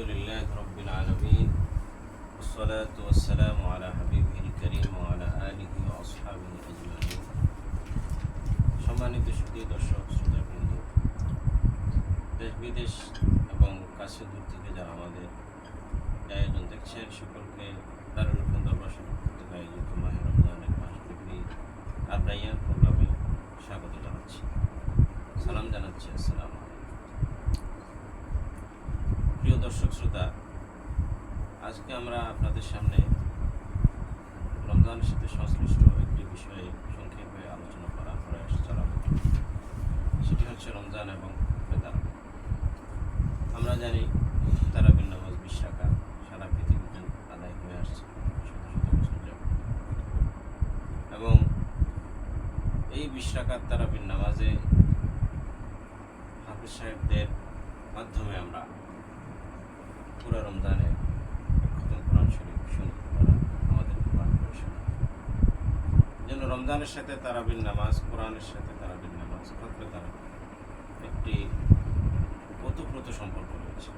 لله رب العالمين والصلاة والسلام على حبيبه الكريم وعلى آله وأصحابه أجمعين সম্মানিত সুদী দর্শক শ্রোতাবৃন্দ দেশ বিদেশ এবং কাছে দূর থেকে যারা আমাদের এই আয়োজন দেখছেন সকলকে দারুল উলুম দরবার শরীফ কর্তৃক আয়োজিত মাহের রমজানের মাস ডিগ্রি আব্রাইয়ান প্রোগ্রামে স্বাগত জানাচ্ছি সালাম জানাচ্ছি আসসালামু দর্শক শ্রোতা আজকে আমরা আপনাদের সামনে রমজানের সাথে সংশ্লিষ্ট একটি বিষয়ে সংক্ষেপে আলোচনা করার প্রয়াস চালাবো। সেটি হচ্ছে রমজান এবং বেদার আমরা জানি তারাবির নামাজ বিশ টাকা সারা পৃথিবীতে আদায় হয়ে আসছে শত শত বছর যাবত এবং এই বিশ টাকার তারাবির নামাজে হাফিজ সাহেবদের মাধ্যমে আমরা পুরো রমজানে আমাদের যেন রমজানের সাথে তারাবির নামাজ, কোরআনের সাথে তারাবির নামাজ খতমে তারা একটি ওতপ্রোত সম্পর্ক রয়েছে।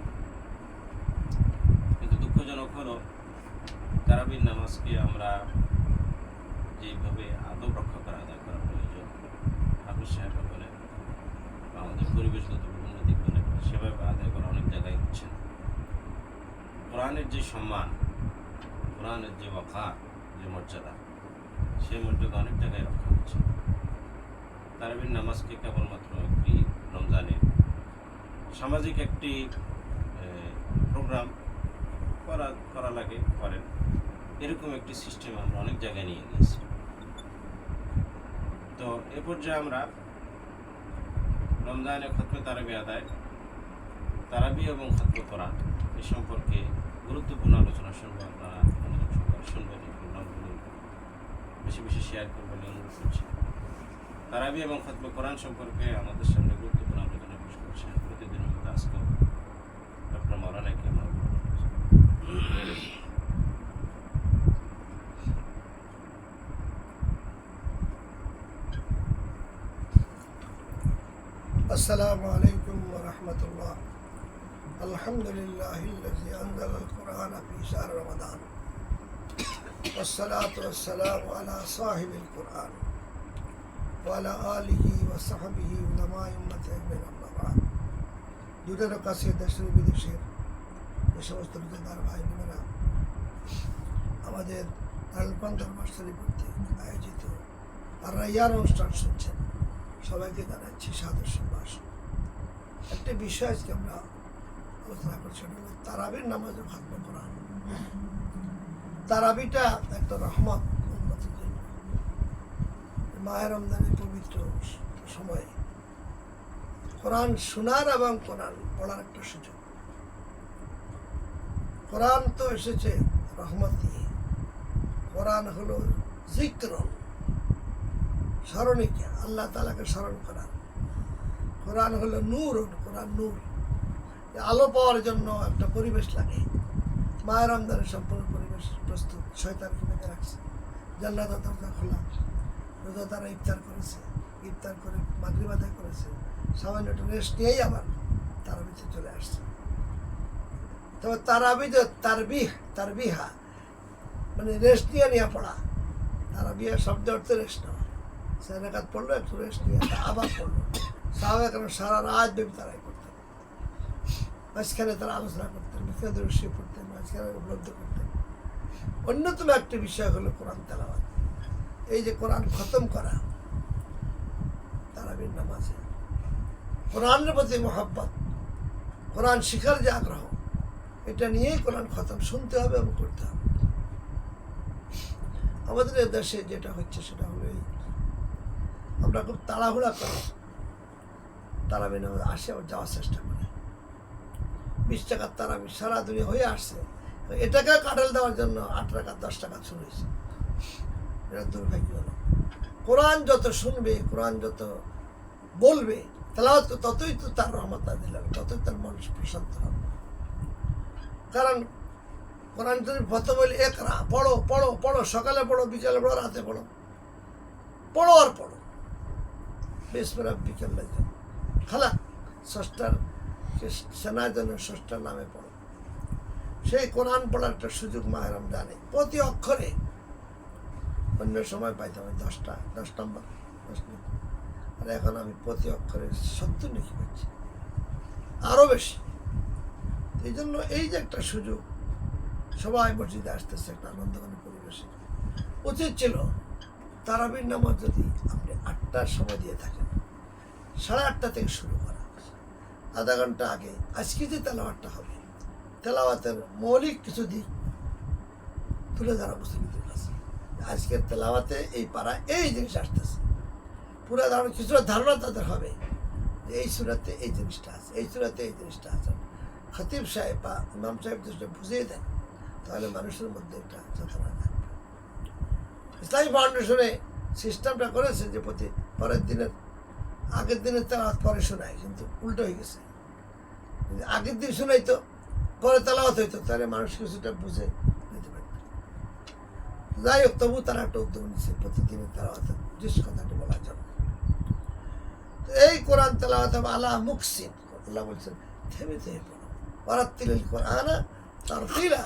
কিন্তু দুঃখজনক হলো, তারাবির নামাজকে আমরা যেইভাবে আদব রক্ষা করা আদায় করা প্রয়োজন, হাফিজ সাহেব বলেন, আমাদের পরিবেশগত বিভিন্ন দিক বলে সেভাবে আদায় করা অনেক জায়গায় হচ্ছে না। কোরআনের যে সম্মান, কোরআনের যে ওয়াকার যে মর্যাদা, সেই মর্যাদা অনেক জায়গায় রক্ষা হচ্ছে। তারাবির নামাজকে কেবলমাত্র একটি রমজানের সামাজিক একটি প্রোগ্রাম করা করা লাগে, করেন। এরকম একটি সিস্টেম আমরা অনেক জায়গায় নিয়ে গিয়েছি। তো এ পর্যায়ে আমরা রমজানে খতমে তারাবি আদায় তারাবি এবং খাদ্য করা এ সম্পর্কে গুরুত্বপূর্ণ আলোচনা শুনব, আপনারা শুনবেন বেশি বেশি শেয়ার করবেন অনুরোধ করছি। তারাবি এবং খাদ্য কোরআন সম্পর্কে আমাদের সামনে গুরুত্বপূর্ণ আলোচনা পেশ করছেন প্রতিদিনের মধ্যে আজকে ডক্টর মৌলানা কে আসসালামু আলাইকুম রহমতুল্লাহ। الحمد لله الذي أنزل القرآن في شهر رمضان والصلاة والسلام على صاحب القرآن وعلى آله وصحبه علماء أمته من أما بعد দূরের কাছে দেশের বিদেশের যে সমস্ত রোজাদার ভাই বোনেরা আমাদের আলপান দরবার শরীফ কর্তৃক আয়োজিত আর রাইয়ার অনুষ্ঠান শুনছেন সবাইকে জানাচ্ছি সাদর সম্ভাষণ একটা বিষয় আজকে আমরা আলোচনা করছি সেটা হলো তারাবির খাতমা করা। তারাবিটা একটা রহমত মায়ের পবিত্র সময়ে কোরআন শোনার এবং কোরআন পড়ার একটা সুযোগ। কোরআন তো এসেছে রহমত দিয়ে কোরআন হলো জিক্রন স্মরণিকা আল্লাহ তালাকে স্মরণ করা। কোরআন হলো নূর, কোরআন নূর। আলো পাওয়ার জন্য একটা পরিবেশ লাগে। মায়ের রমজানের সম্পূর্ণ পরিবেশ প্রস্তুত শয়তানকে বেঁধে রাখছে? জান্নাত দরজা খোলা, রোজা তারা ইফতার করেছে, ইফতার করে মাগরিব আদায় করেছে, সামান্য একটু রেস্ট নিয়েই আবার তারাবিতে চলে আসছে। তবে তারাবিতে তারবিহ, তারবিহা মানে রেস্ট নিয়ে নিয়ে পড়া। তারাবিহা শব্দ অর্থ রেস্ট নেওয়া। সে রেখাত পড়ল, একটু রেস্ট নিয়ে আবার পড়ল। সারা রাত ব্যাপী করতেন মাঝখানে তারা আলোচনা করতেন, মাঝখানে রসি পড়তেন, মাঝখানে উপলব্ধ করতেন। অন্যতম একটি বিষয় হলো কোরআন তেলাওয়াত। এই যে কোরআন খতম করা, তারাবির নামাজে। কোরআনের প্রতি মোহাব্বত, কোরআন শিখার যে আগ্রহ, এটা নিয়েই কোরআন খতম শুনতে হবে এবং করতে হবে। আমাদের দেশে যেটা হচ্ছে সেটা হলো এই, আমরা খুব তাড়াহুড়া করি তারাবি নামাজ আসে, যাওয়ার চেষ্টা করি। বিশ টাকার তারাবি সারা দুনিয়া হয়ে আসছে। এটাকে কাটাল দেওয়ার জন্য আট টাকা দশ টাকা হয়েছে। এটা দুর্ভাগ্য হলো কোরআন যত শুনবে, কোরআন যত বলবে, তেলাওয়াত ততই তো তার রহমত দিলাম ততই তার মন প্রশান্ত হবে। কারণ কোরআন যদি প্রথম বলি একরা পড়ো পড়ো পড়ো, সকালে পড়ো, বিকালে পড়ো, রাতে পড়ো। পড়ো আর পড়ো। বেশ বিকেল লাগে খালা ষষ্ঠার সেনার জন্য ষষ্ঠার নামে পড়ো। সেই কোরআন পড়ার একটা সুযোগ মায়ের জানে। প্রতি অক্ষরে অন্য সময় পাইতাম দশটা, দশ নম্বর, দশ আর এখন আমি প্রতি অক্ষরে সত্তর লিখে পাচ্ছি। আরও বেশি। এই জন্য এই যে একটা সুযোগ, সবাই মসজিদে আসতেছে একটা আনন্দঘন পরিবেশে। উচিত ছিল তারাবির নামাজ যদি আপনি আটটার সময় দিয়ে থাকেন, সাড়ে আটটা থেকে শুরু। আধা ঘণ্টা আগে। আজকে যে তেলাওয়াতটা হবে, তেলাওয়াতের মৌলিক কিছু দিক তুলে ধরা মুসলিমদের কাছে। আজকের তেলাওয়াতে এই পাড়া এই জিনিস আসতেছে। পুরো ধারণা, কিছুটা ধারণা তাদের হবে এই সুরাতে এই জিনিসটা আছে, এই সুরাতে এই জিনিসটা আছে। খতিব সাহেব বা ইমাম সাহেব যদি বুঝিয়ে দেন, তাহলে মানুষের মধ্যে একটা চেতনা থাকবে। ইসলামী ফাউন্ডেশনে সিস্টেমটা করেছে যে প্রতি পরের দিনের আগের দিনের তেলাওয়াত পরে শোনায়, কিন্তু উল্টো হয়ে গেছে। আগের দিন শোনাই তো পরে তেলাওয়াত হইতো, তাহলে মানুষ কিছুটা বুঝে নিতে পারত। যাই হোক, তবু তারা একটা উদ্যোগ নিচ্ছে প্রতিদিনের তেলাওয়াতের জিস কথাটি জন্য তো এই কোরআন তেলাওয়াত হবে আলা মুকসিন আল্লাহ বলছেন, থেমে থেমে পড়ো। ওরাত্তিল কোরআন তার তিলা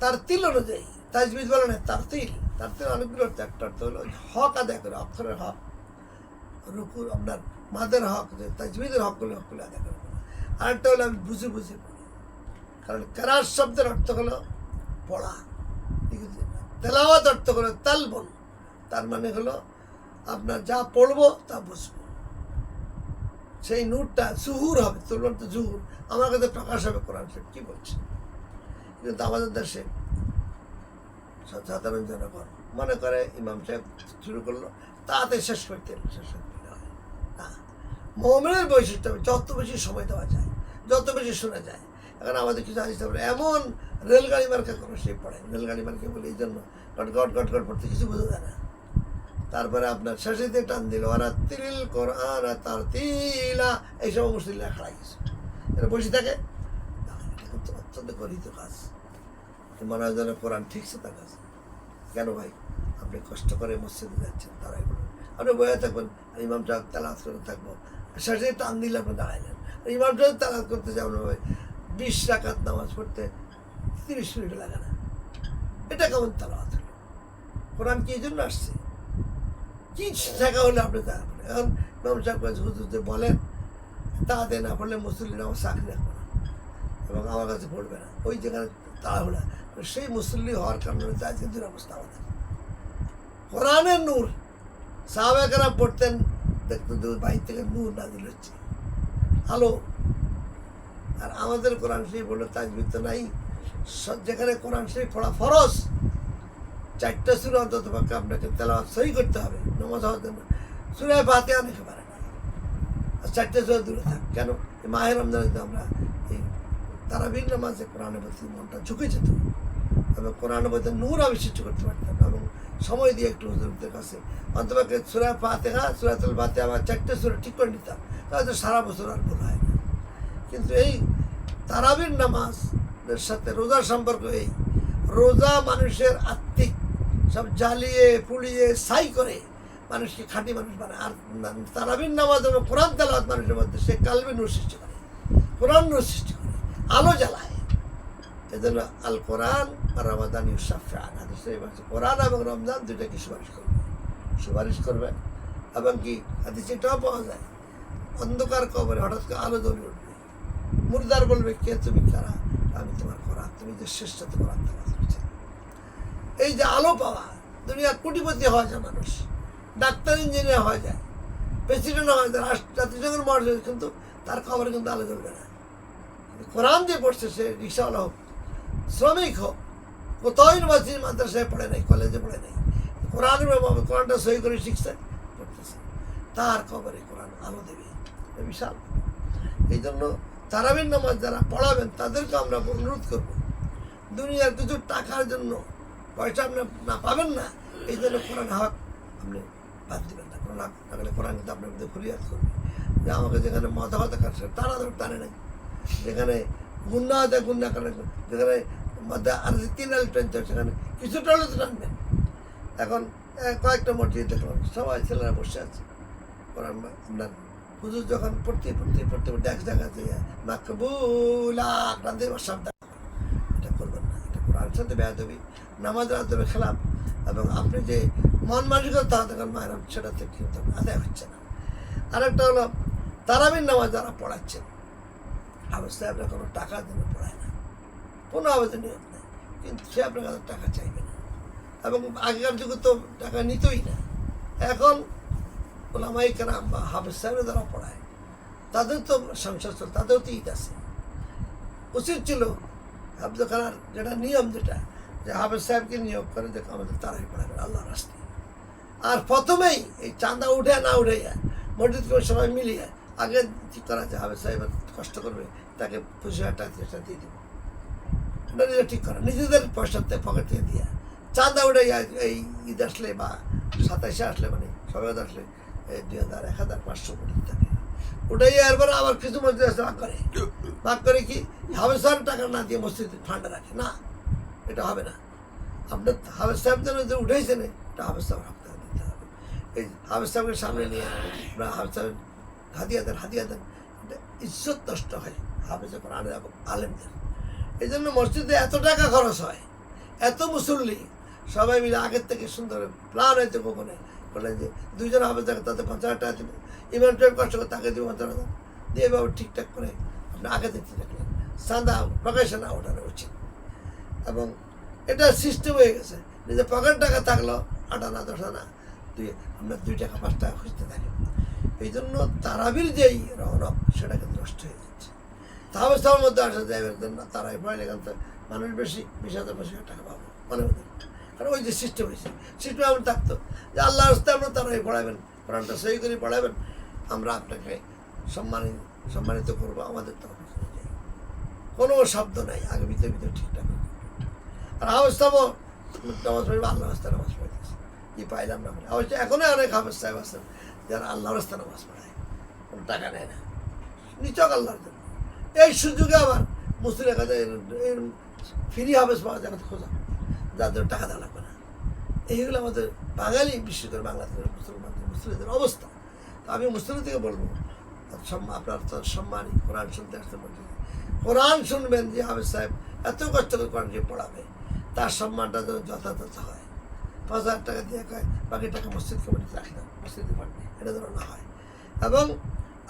তার তিল অনুযায়ী, তাজবিদ বলে না তার তিল তার তিল অনেকগুলো। একটা হলো হক আদায় করে, অক্ষরের হক। রুকুর আপনার মাদের হক, যে তাজবিদের হকগুলো হকগুলো আদায় করে পড়া। আরেকটা হলো আমি বুঝে বুঝে পড়ি। কারণ কেরাস শব্দের অর্থ হলো পড়া। ঠিক আছে তেলাওয়াত অর্থ হলো তালবন। তার মানে হলো আপনার যা পড়ব তা বুঝব। সেই নূরটা জুহুর হবে তুলন্ত জুহুর। আমার কাছে প্রকাশ হবে কোরআন শরীফ, কি বলছে? কিন্তু আমাদের দেশে সাধারণ জনগণ মনে করে, ইমাম সাহেব শুরু করল, তাতে শেষ করতে শেষ করতে মোহামের বৈশিষ্ট্য যত বেশি সময় দেওয়া যায়, যত বেশি শোনা যায়, এখন আমাদের কিছু হবে এমন রেলগাড়ি মার্কা কোনো সে পড়ে রেলগাড়ি মার্কে বলে এই জন্য গট গট গট গট পড়তে কিছু বোঝা যায় না। তারপরে আপনার শেষেতে টান দিল, ওরা তিল কোরআন তার তিলা এইসব মুসলিমরা খাড়া গেছে এটা বসে থাকে। অত্যন্ত গরিত কাজ। মনে হয় যেন কোরআন ঠিকছে তার কাছে। কেন ভাই? আপনি কষ্ট করে মসজিদে যাচ্ছেন, তারাই বলুন আপনি বয়ে থাকবেন ইমাম সাহেব তালাত করে থাকব। শেষে টান দিলে আপনি দাঁড়াইলেন। ইমাম সাহেব তালাত করতে যাবেন ভাই বিশ রাকাত নামাজ পড়তে তিরিশ মিনিট লাগে না। এটা কেমন তালাত হলো? কোরআন কি জন্য আসছে? কি শেখা হলে আপনি তা এখন ইমাম সাহেব হুজুরদের বলেন তাতে না পড়লে মুসলিম আমার চাকরি রাখবে না এবং আমার কাছে পড়বে না। ওই যেখানে তাড়াহুড়া সেই মুসল্লি হওয়ার কারণে আজকে দুরবস্থা আমাদের। কোরআনের নূর সাহাবেকেরা পড়তেন, দেখতেন দূর বাহির থেকে নূর নাজিল হচ্ছে। আলো আর আমাদের কোরআন শরীফ বলল তাজবিদ তো নাই। যেখানে কোরআন শরীফ পড়া ফরজ, চারটা সুর অন্তত পক্ষে আপনাকে তেলাওয়াত সহি করতে হবে, নমাজ হওয়ার জন্য। সুরায় পাতে অনেকে পারে আর চারটে সুরা দূরে থাক। কেন? মাহের রমজানে তো আমরা এই তারাবির নামাজে কোরআনের প্রতি মনটা ঝুঁকে যেত এবং কোরআনের মধ্যে নূর আবিষ্কার করতে পারতাম এবং সময় দিয়ে একটু হুজুরদের কাছে। অন্তপক্ষে সুরা পাতে হা সুরাতুল পাতে আবার চারটে সুরা ঠিক করে নিতাম। তাহলে সারা বছর আর ভুল হয় না। কিন্তু এই তারাবির নামাজের সাথে রোজার সম্পর্ক এই। রোজা মানুষের আত্মিক সব জ্বালিয়ে, পুড়িয়ে, ছাই করে মানুষকে খাঁটি মানুষ বানায়। আর তারাবির নামাজ এবং কোরআন তেলাওয়াত মানুষের মধ্যে সে কালবে নূর সৃষ্টি করে। কোরআন সৃষ্টি করে। আলো জ্বালায়। এজন্য আল কোরআন আর রমাদান ইউসাফান হাদিসে কোরআন এবং রমজান দুইটাকে সুপারিশ করবে। সুপারিশ করবে এবং কি? হাদিসে এটাও পাওয়া যায়। অন্ধকার কবরে হঠাৎ করে আলো জ্বলে উঠবে। মুর্দার বলবে, কে তুমি? কারা? আমি তোমার কোরআন। তুমি যে শ্রেষ্ঠত কোরআন তেলাওয়াত এই যে আলো পাওয়া, দুনিয়ার কোটিপতি হওয়া যায় মানুষ। ডাক্তার, ইঞ্জিনিয়ার হওয়া যায়। প্রেসিডেন্ট হওয়া যায় জাতিসংঘের মর্যাদা কিন্তু তার খবরে কিন্তু আলো জ্বলবে না। কোরআন যে পড়ছে, সে রিক্সাওয়ালা হোক শ্রমিক হোক, কোথাও ইউনিভার্সিটি মাদ্রাসায় পড়ে নাই কলেজে পড়ে নাই, কোরআন কোরআনটা সই করে শিখছে পড়তেছে তার খবরে কোরআন আলো দেবে। বিশাল। এই জন্য তারাবিন নামাজ যারা পড়াবেন তাদেরকে আমরা অনুরোধ করব, দুনিয়ার কিছু টাকার জন্য পয়সা আপনি না পাবেন না, এই জন্য কোরআন হক আপনি বাদ দিবেন না। কোরআন হক গেলে কোরআন কিন্তু আপনার মধ্যে ফরিয়াদ করবে। যে আমাকে যেখানে ব্যথা কাটছে তারা ধর টানে নাই। যেখানে গুন্না আছে গুন্না করে যেখানে মধ্যে আর তিন আল টানতে সেখানে কিছুটা হলে তো এখন কয়েকটা মসজিদ দেখলাম সবাই ছেলেরা বসে আছে। আপনার হুজুর যখন পড়তে পড়তে পড়তে পড়তে এক জায়গাতে মাকবুলা কান্দে শব্দ সাথে বেয়াদবি নামাজের আদবে খেলাম, এবং আপনি যে মন মানসিকতা তাদের মায়েরাম সেটা থেকে কিন্তু আদায় হচ্ছে না। আরেকটা হলো, তারাবির নামাজ যারা পড়াচ্ছেন আবার সাহেবরা কোনো পড়ায় না। কোনো আবেদন নেই। কিন্তু সে আপনার কাছে টাকা চাইবে না। এবং আগেকার যুগে তো টাকা নিতই না। এখন ওলামাই কেরাম বা হাফিজ সাহেবরা যারা পড়ায়, তাদের তো সংসার চল তো ঈদ আছে। উচিত ছিল হাফজখানার যেটা নিয়ম যেটা, যে হাফেজ সাহেবকে নিয়োগ করে যে আমাদের তারাই পড়াবেন আল্লাহ রাস্তায়। আর প্রথমেই এই চাঁদা উঠে না উঠে মসজিদ করে সবাই মিলিয়ে আগে করা যে হাফেজ সাহেব কষ্ট করবে, তাকে পঁচিশ হাজার টাকা দিয়ে দেবো। এটা ঠিক করা, নিজেদের পয়সাতে পকেট থেকে দিয়ে। চাঁদা উঠে এই ঈদ আসলে বা সাতাইশে আসলে মানে সবাই আসলে দুই হাজার, এক হাজার পাঁচশো কোটি থাকে। ওটাই এরপরে আবার কিছু মসজিদ আছে, ভাগ করে। ভাগ করে কি? হাফেজ সাহেব টাকা না দিয়ে মসজিদ ফান্ডে রাখে, না। এটা হবে না। আপনার হাফেজ সাহেব যেন যে উঠেছেন এটা হাফেজ সাহেব দিতে হবে। এই হাফেজ সাহেবের সামনে নিয়ে আমরা হাফেজ সাহেব হাতিয়া দেন হাতিয়া দেন ইজ্জত নষ্ট হয় হাফেজ কোরআনের এবং আলেমদের। এই জন্য মসজিদে এত টাকা খরচ হয়, এত মুসল্লি সবাই মিলে আগের থেকে সুন্দর প্ল্যান হয়েছে গোপনে। বললেন যে দুইজন হাফেজ থাকে তাতে পঞ্চাশ হাজার টাকা দেবে ইমান টেম কষ্ট করে তাকে দেবে পঞ্চাশ হাজার। দিয়ে এভাবে ঠিকঠাক করে আপনি আগে দেখতে দেখলেন চাঁদা প্রকাশে না ওঠানো উচিত। এবং এটা সিস্টেম হয়ে গেছে। নিজে পকেট টাকা থাকল আট আনা, দশ আনা, দুই আমরা দুই টাকা, পাঁচ টাকা খুঁজতে থাকি। এই জন্য তারাবির যেই রৌনক সেটা কিন্তু নষ্ট হয়ে যাচ্ছে। তাহলে মধ্যে আসা যায় না, তারাই পড়াইলে কিন্তু মানুষ বেশি, বিশ হাজার পঁচিশ হাজার টাকা পাবো, মনে কারণ ওই যে সিস্টেম হয়েছে সিস্টেম আমার থাকতো যে আল্লাহ রাস্তায় আমরা তারাই পড়াবেন, কোরআনটা সহি করে পড়াবেন, আমরা আপনাকে সম্মানিত সম্মানিত করব, আমাদের তরফ কোনো শব্দ নাই, আগে ভিতরে ভিতরে ঠিকঠাক আর হাফেজ সাহেব নামাজ পড়বে আল্লাহ রাস্তায় নামাজ পড়তেছে কি পাইলাম না অবশ্য এখনই অনেক হাফেজ সাহেব যারা আল্লাহর রাস্তায় নামাজ পড়ায় কোনো টাকা নেয় না। নিচক আল্লাহর জন্য। এই সুযোগে আবার মুসলিমের কাছে ফ্রি হাফেজ পাওয়া যায় খোঁজা। যাদের টাকা দেওয়া লাগবে না। এইগুলো আমাদের বাঙালি বিশেষ করে বাংলাদেশের মুসলমানদের, মুসলিমদের অবস্থা। তো আমি মুসলিম থেকে বলব আপনার সম্মানই কোরআন শুনতে আসতে বলছি। কোরআন শুনবেন যে হাফেজ সাহেব এত কষ্ট করে কোরআন পড়াবে। তার সম্মানটা যেন যথাযথ হয়। পাঁচ হাজার টাকা দিয়ে কয় বাকি টাকা মসজিদ কমিটি রাখি দাও মসজিদে এটা যেন না হয়। এবং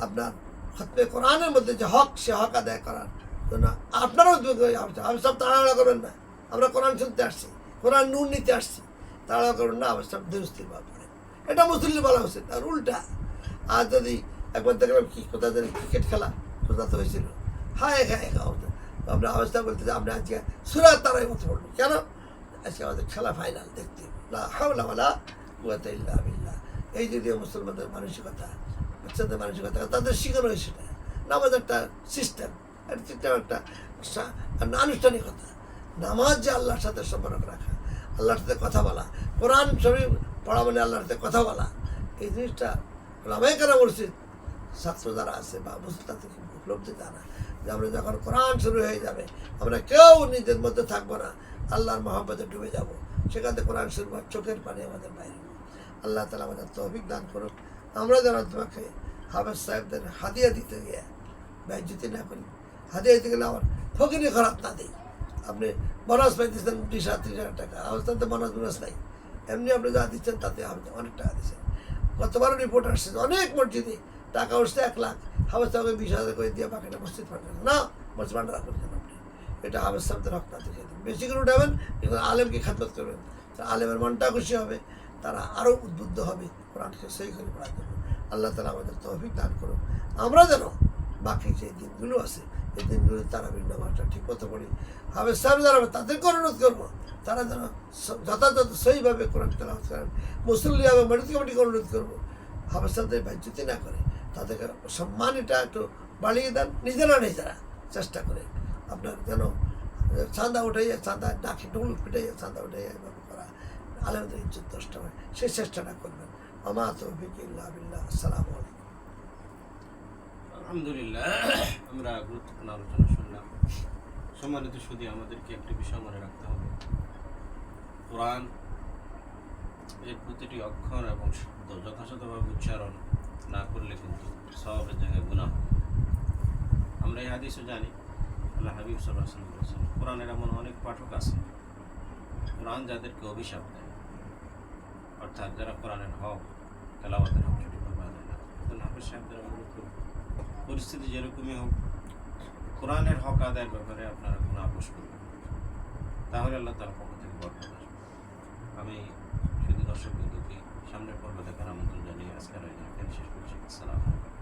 আপনার হতবে কোরআনের মধ্যে যে হক, সে হক আদায় করার জন্য আপনারাও আমি সব তাড়াহুড়া করবেন না। আমরা কোরআন শুনতে আসছি, কোরআন নুন নিতে আসছি। তাড়াহুড়া করবেন না আমার সব ভাব করে এটা মুসলিম বলা উচিত আর উল্টা। আর যদি একবার দেখলাম কি, কোথায় জানি ক্রিকেট খেলা কোথা তো হয়েছিল। হায় হায় আমরা অবস্থা বলতে আমরা আজকে সুরাত তারাই মতো পড়ব। কেন? আজকে আমাদের খেলা ফাইনাল দেখতে। লা হাওলা ওয়ালা এই যদি মুসলমানদের মানসিকতা, বাচ্চাদের মানসিকতা, তাদের শিখানো হয় সেটা নামাজ একটা সিস্টেম একটা সিস্টেম একটা আনুষ্ঠানিকতা। নামাজ যে আল্লাহর সাথে সম্পর্ক রাখা, আল্লাহর সাথে কথা বলা, কোরআন শরীফ পড়া মানে আল্লাহর সাথে কথা বলা, এই জিনিসটা রামায় কেন উচিত ছাত্র যারা আছে বা মুসলিম তাদেরকে উপলব্ধি জানা যে আমরা যখন কোরআন শুরু হয়ে যাবে, আমরা কেউ নিজের মধ্যে থাকব না, আল্লাহর মহব্বতে ডুবে যাব। সেখান থেকে কোরআন হয়, চোখের পানি আমাদের বাইরে। আল্লাহ তালা আমাদের তৌফিক দান করুক। আমরা যেন তোমাকে হাফেজ সাহেবদের হাদিয়া দিতে গিয়ে ব্যয়জ্যুতি না করি হাদিয়া দিতে গেলে আমার ফকিরি খরাত না দিই। আপনি বোনাস পাইতেছেন বিশ ত্রিশ হাজার টাকা। অবস্থান তো বোনাস বোনাস নাই। এমনি আপনি যা দিচ্ছেন তাতে আপনি অনেক টাকা দিচ্ছেন গতবারও রিপোর্ট আসছে অনেক মসজিদে টাকা উঠছে এক লাখ। হাফেজ সাহেবকে বিশ হাজার করে দিয়ে বাকিটা মসজিদ ফান্ড না মসজিদ কেন আপনি এটা হাফেজ সাহেবদের হক না বেশি করে উঠাবেন, কিন্তু আলেমকে খাতমত করবেন। আলেমের মনটা খুশি হবে, তারা আরও উদ্বুদ্ধ হবে, কোরআনকে সেই করে পড়ার জন্য। আল্লাহ তালা আমাদের তহফিক দান করুন আমরা যেন বাকি যে দিনগুলো আছে, এই দিনগুলো তারা ভাষা ঠিক মতো পড়ি। হাফেজ সাহেব যারা হবে তাদেরকে অনুরোধ করব, তারা যেন যথাযথ সহিভাবে কোরআন তেলাওয়াত করেন। মুসল্লি এবং মেডিকেল কমিটিকে অনুরোধ করব, হাফেজ সাহেবদের ব্যজ্যুতি না করে তাদেরকে সম্মান এটা একটু বাড়িয়ে দেন, নিজেরা নিজেরা চেষ্টা করে। আপনার যেন চাঁদা উঠাইয়া চাঁদা ডাকি ডুল পিটাইয়া চাঁদা উঠাইয়া এভাবে করা। আলমদের ইজ্জত নষ্ট হয়। সেই চেষ্টাটা করবেন। আমা তৌফিক ইল্লা বিল্লাহ। আসসালামু আলাইকুম। আলহামদুলিল্লাহ, আমরা গুরুত্বপূর্ণ আলোচনা শুনলাম। সম্মানিত শুধু আমাদেরকে একটি বিষয় মনে রাখতে হবে। কোরআন এর প্রতিটি অক্ষর এবং শব্দ যথাযথভাবে উচ্চারণ না করলে কিন্তু সবের জায়গায় গুণা হবে আমরা এই হাদিসও জানি আল্লাহ হাবিব সাল্লাহ সাল্লাম বলেছেন কোরআনের এমন অনেক পাঠক আছে। কোরআন যাদেরকে অভিশাপ দেয়, অর্থাৎ যারা কোরআনের হক, তেলাওয়াতের হক সঠিকভাবে আদায় না। তো হাফিজ সাহেবদের অনুরোধ করব পরিস্থিতি যেরকমই হোক, কোরআনের হক আদায়ের ব্যাপারে আপনারা কোনো আপোষ করবেন তাহলে আল্লাহ তার পক্ষ থেকে বরকত আসবে। আমি শুধু দর্শক বিন্দুকে সামনের পর্ব দেখার আমন্ত্রণ জানিয়ে আজকের আয়োজন শেষ করছি। আসসালামু আলাইকুম।